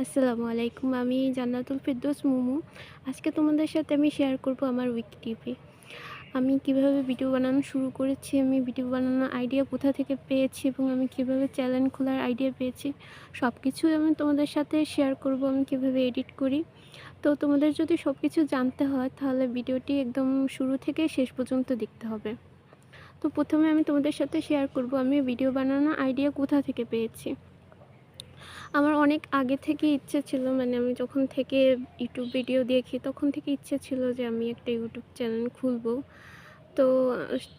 আসসালামু আলাইকুম, আমি জান্নাতুল ফেরদৌস মুমু। আজকে তোমাদের সাথে আমি শেয়ার করব আমার উইক টিপি আমি কীভাবে ভিডিও বানানো শুরু করেছি, আমি ভিডিও বানানোর আইডিয়া কোথা থেকে পেয়েছি এবং আমি কীভাবে চ্যানেল খোলার আইডিয়া পেয়েছি সব কিছুই আমি তোমাদের সাথে শেয়ার করব, আমি কীভাবে এডিট করি। তো তোমাদের যদি সব কিছু জানতে হয়, তাহলে ভিডিওটি একদম শুরু থেকে শেষ পর্যন্ত দেখতে হবে। তো প্রথমে আমি তোমাদের সাথে শেয়ার করব, আমি ভিডিও বানানোর আইডিয়া কোথা থেকে পেয়েছি। আমার অনেক আগে থেকে ইচ্ছে ছিল মানে আমি যখন থেকে ইউটিউব ভিডিও দেখি, তখন থেকে ইচ্ছে ছিল যে আমি একটা ইউটিউব চ্যানেল খুলবো। তো,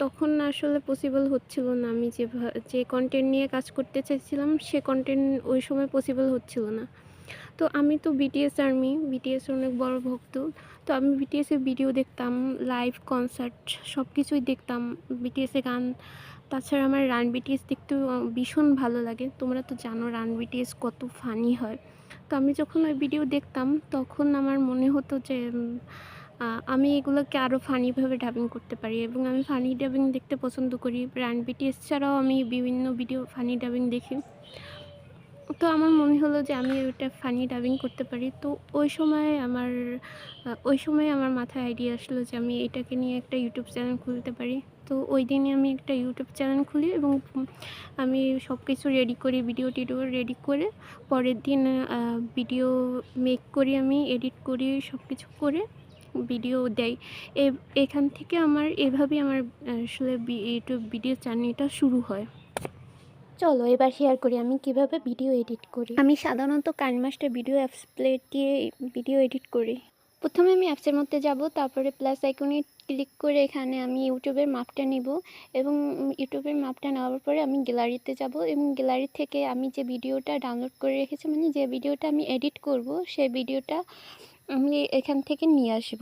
তখন আসলে পসিবল হচ্ছিল না, আমি যে যে কন্টেন্ট নিয়ে কাজ করতে চাইছিলাম, সে কন্টেন্ট ওই সময় পসিবল হচ্ছিল না। তো আমি তো বিটিএস আর্মি বিটিএস অনেক বড় ভক্ত। তো আমি বিটিএসের ভিডিও দেখতাম লাইভ কনসার্ট সব কিছুই দেখতাম বিটিএসে গান তাছাড়া আমার রান বিটিএস দেখতেও ভীষণ ভালো লাগে। তোমরা তো জানো রান বিটিএস কত ফানি হয়। তো আমি যখন ওই ভিডিও দেখতাম, তখন আমার মনে হতো যে আমি এগুলোকে আরও ফানিভাবে ডাবিং করতে পারি এবং আমি ফানি ডাবিং দেখতে পছন্দ করি। রান বিটিএস ছাড়াও আমি বিভিন্ন ভিডিও ফানি ডাবিং দেখি। তো আমার মনে হলো যে আমি ওইটা ফানি ডাবিং করতে পারি। তো ওই সময় আমার ওই সময় আমার মাথায় আইডিয়া আসলো যে আমি এটাকে নিয়ে একটা ইউটিউব চ্যানেল খুলতে পারি। তো ওই দিনে আমি একটা ইউটিউব চ্যানেল খুলি এবং আমি সব কিছু রেডি করি ভিডিও টিডিও রেডি করে। পরের দিন ভিডিও মেক করি আমি এডিট করি সব কিছু করে ভিডিও দেয় এখান থেকে আমার এভাবেই আমার আসলে ইউটিউব ভিডিও চ্যানেলটা শুরু হয়। চলো, এবার শেয়ার করি আমি কীভাবে ভিডিও এডিট করি। আমি সাধারণত কাইনমাস্টার ভিডিও অ্যাপস প্লেট দিয়ে ভিডিও এডিট করি। প্রথমে আমি অ্যাপসের মধ্যে যাব, তারপরে প্লাস আইকনে ক্লিক করে এখানে আমি ইউটিউবের মাপটা নিব এবং ইউটিউবের মাপটা নেওয়ার পরে আমি গ্যালারিতে যাব এবং গ্যালারি থেকে আমি যে ভিডিওটা ডাউনলোড করে রেখেছি মানে যে ভিডিওটা আমি এডিট করব, সেই ভিডিওটা আমি এখান থেকে নিয়ে আসব।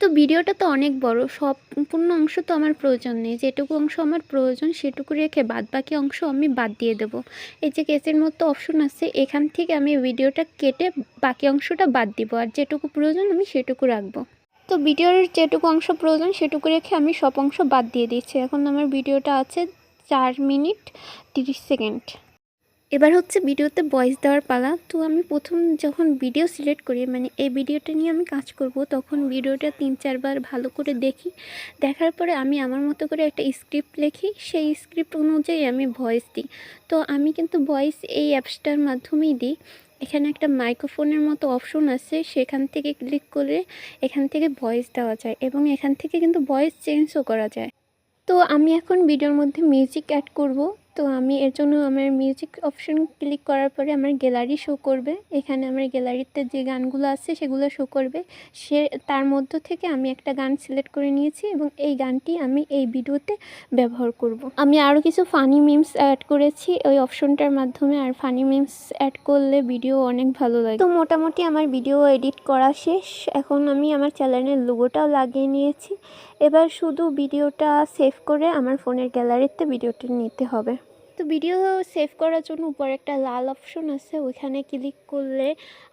তো ভিডিওটা তো অনেক বড় সম্পূর্ণ অংশ তো আমার প্রয়োজন নেই, যেটুকু অংশ আমার প্রয়োজন সেটুকু রেখে বাদ বাকি অংশ আমি বাদ দিয়ে দেব। এই যে কেসের মতো অপশন আছে, এখান থেকে আমি ভিডিওটা কেটে বাকি অংশটা বাদ দিব, আর যেটুকু প্রয়োজন আমি সেটুকু রাখব। তো ভিডিওর যেটুকু অংশ প্রয়োজন সেটুকু রেখে আমি সব অংশ বাদ দিয়ে দিচ্ছি। এখন আমার ভিডিওটা আছে চার মিনিট তিরিশ সেকেন্ড। এবার হচ্ছে ভিডিওতে ভয়েস দেওয়ার পালা। তো আমি প্রথম যখন ভিডিও সিলেক্ট করি মানে এই ভিডিওটা নিয়ে আমি কাজ করব, তখন ভিডিওটা তিন, চারবার ভালো করে দেখি। দেখার পরে আমি আমার মতো করে একটা স্ক্রিপ্ট লিখি। সেই স্ক্রিপ্ট অনুযায়ী আমি ভয়েস দিই। তো আমি কিন্তু ভয়েস এই অ্যাপসটার মাধ্যমেই দিই। এখানে একটা মাইক্রোফোনের মতো অপশন আছে। সেখান থেকে ক্লিক করে এখান থেকে ভয়েস দেওয়া যায় এবং এখান থেকে কিন্তু ভয়েস চেঞ্জও করা যায়। তো আমি এখন ভিডিওর মধ্যে মিউজিক অ্যাড করব। তো আমি এর জন্য আমার মিউজিক অপশন ক্লিক করার পরে আমার গ্যালারি শো করবে। এখানে আমার গ্যালারিতে যে গানগুলো আছে সেগুলো শো করবে। সে, তার মধ্য থেকে আমি একটা গান সিলেক্ট করে নিয়েছি এবং এই গানটি আমি এই ভিডিওতে ব্যবহার করব। আমি আরও কিছু ফানি মিমস অ্যাড করেছি। ওই অপশনটার মাধ্যমে আর ফানি মিমস অ্যাড করলে ভিডিও অনেক ভালো লাগে। তো মোটামুটি আমার ভিডিও এডিট করা শেষ। এখন আমি আমার চ্যানেলের লোগোটাও লাগিয়ে নিয়েছি। এবার শুধু ভিডিওটা সেভ করে আমার ফোনের গ্যালারিতে ভিডিওটি নিতে হবে। তো ভিডিও সেভ করার জন্য উপরে একটা লাল অপশন আছে, ওইখানে ক্লিক করলে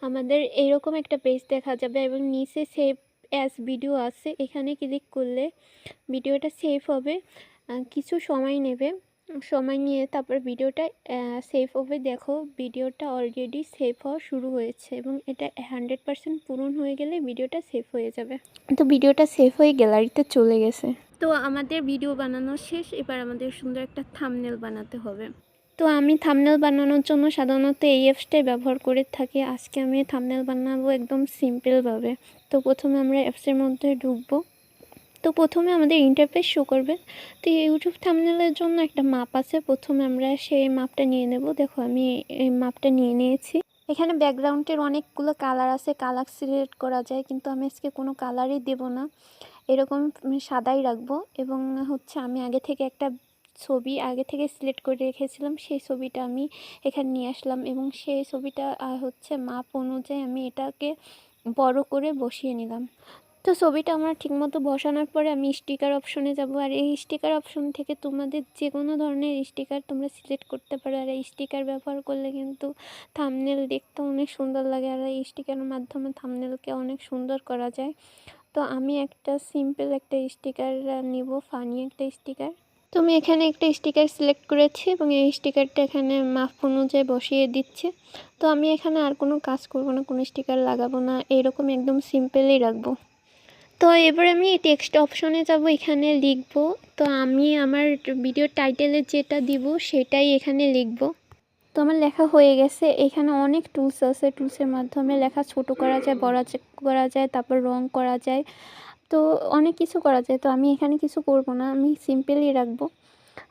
আমাদের এরকম একটা পেজ দেখা যাবে এবং নিচে সেভ অ্যাস ভিডিও আছে, এখানে ক্লিক করলে ভিডিওটা সেভ হবে। কিছু সময় নেবে, সময় নিয়ে তারপর ভিডিওটা সেভ হবে। দেখো ভিডিওটা অলরেডি সেভ হওয়া শুরু হয়েছে এবং এটা হান্ড্রেড পারসেন্ট পূরণ হয়ে গেলে ভিডিওটা সেভ হয়ে যাবে। তো ভিডিওটা সেভ হয়ে গ্যালারিতে চলে গেছে। তো আমাদের ভিডিও বানানো শেষ, এবার আমাদের সুন্দর একটা থামনেল বানাতে হবে। তো আমি থামনেল বানানোর জন্য সাধারণত এই অ্যাপসটাই ব্যবহার করে থাকি। আজকে আমি থামনেল বানাবো একদম সিম্পলভাবে তো প্রথমে আমরা অ্যাপসের মধ্যে ঢুকবো। তো প্রথমে আমাদের ইন্টারফেস শো করবে। তো ইউটিউব থামনেলের জন্য একটা মাপ আছে। প্রথমে আমরা সেই মাপটা নিয়ে নেব। দেখো আমি এই মাপটা নিয়ে নিয়েছি। এখানে ব্যাকগ্রাউন্ডের অনেকগুলো কালার আছে। কালার সিলেক্ট করা যায়, কিন্তু আমি আজকে কোনো কালারই দেব না। এরকম সাদাই রাখব এবং হচ্ছে আমি আগে থেকে একটা ছবি আগে থেকে সিলেক্ট করে রেখেছিলাম, সেই ছবিটা আমি এখানে নিয়ে আসলাম এবং সেই ছবিটা হচ্ছে মাপ অনুযায়ী আমি এটাকে বড় করে বসিয়ে নিলাম। তো ছবিটা আমার ঠিকমতো বসানোর পরে আমি স্টিকার অপশনে যাব। আর এই স্টিকার অপশন থেকে তোমাদের যে কোনো ধরনের স্টিকার তোমরা সিলেক্ট করতে পারো। আর এই স্টিকার ব্যবহার করলে কিন্তু থামনেল দেখতে অনেক সুন্দর লাগে। আর এই স্টিকারের মাধ্যমে থামনেলকে অনেক সুন্দর করা যায়। তো আমি একটা সিম্পল একটা স্টিকার নিব ফানি একটা স্টিকার তো আমি এখানে একটা স্টিকার সিলেক্ট করেছি এবং এই স্টিকারটা এখানে মাপ অনুযায়ী বসিয়ে দিচ্ছে। তো আমি এখানে আর কোনো কাজ করব না, কোনো স্টিকার লাগাবো না, এরকম একদম সিম্পলই রাখব। তো এবার আমি টেক্সট অপশনে যাব, এখানে লিখব। তো আমি আমার ভিডিও টাইটেলে যেটা দিব, সেটাই এখানে লিখব। তো আমার লেখা হয়ে গেছে। এখানে অনেক টুলস আছে। টুলসের মাধ্যমে লেখা ছোট করা যায়, বড় করা যায়, তারপর রং করা যায়। তো অনেক কিছু করা যায়। তো আমি এখানে কিছু করব না। আমি সিম্পলই রাখব।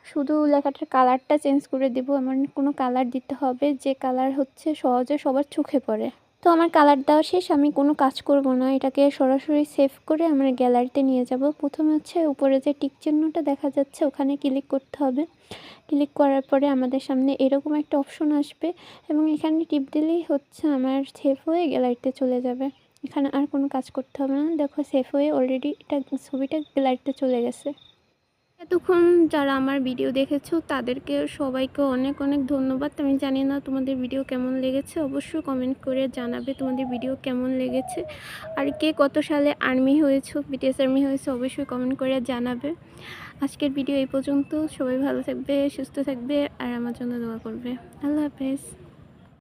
শুধু লেখাটার কালারটা চেঞ্জ করে দেবো। আমার কোনো কালার দিতে হবে যে কালার হচ্ছে সহজে সবার চোখে পড়ে। তো আমার কালার দেওয়া শেষ। আমি কোনো কাজ করব না। এটাকে সরাসরি সেভ করে আমার গ্যালারিতে নিয়ে যাব। প্রথমে হচ্ছে উপরে যে টিক চিহ্নটা দেখা যাচ্ছে, ওখানে ক্লিক করতে হবে। ক্লিক করার পরে আমাদের সামনে এরকম একটা অপশন আসবে এবং এখানে টিপ দিলেই হচ্ছে আমার সেফ হয়ে গ্যালারিতে চলে যাবে। এখানে আর কোনো কাজ করতে হবে না। দেখো সেফ হয়ে অলরেডি এটা ছবিটা গ্যালারিতে চলে গেছে। এতক্ষণ যারা আমার ভিডিও দেখেছ, তাদেরকে সবাইকে অনেক অনেক ধন্যবাদ। আমি জানি না তোমাদের ভিডিও কেমন লেগেছে, অবশ্যই কমেন্ট করে জানাবে তোমাদের ভিডিও কেমন লেগেছে। আর কে কত সালে আর্মি হয়েছো বিটিএস আর্মি হয়েছে, অবশ্যই কমেন্ট করে জানাবে। আজকের ভিডিও এই পর্যন্ত। সবাই ভালো থাকবে, সুস্থ থাকবে, আর আমার জন্য দোয়া করবে। আল্লাহ হাফেজ।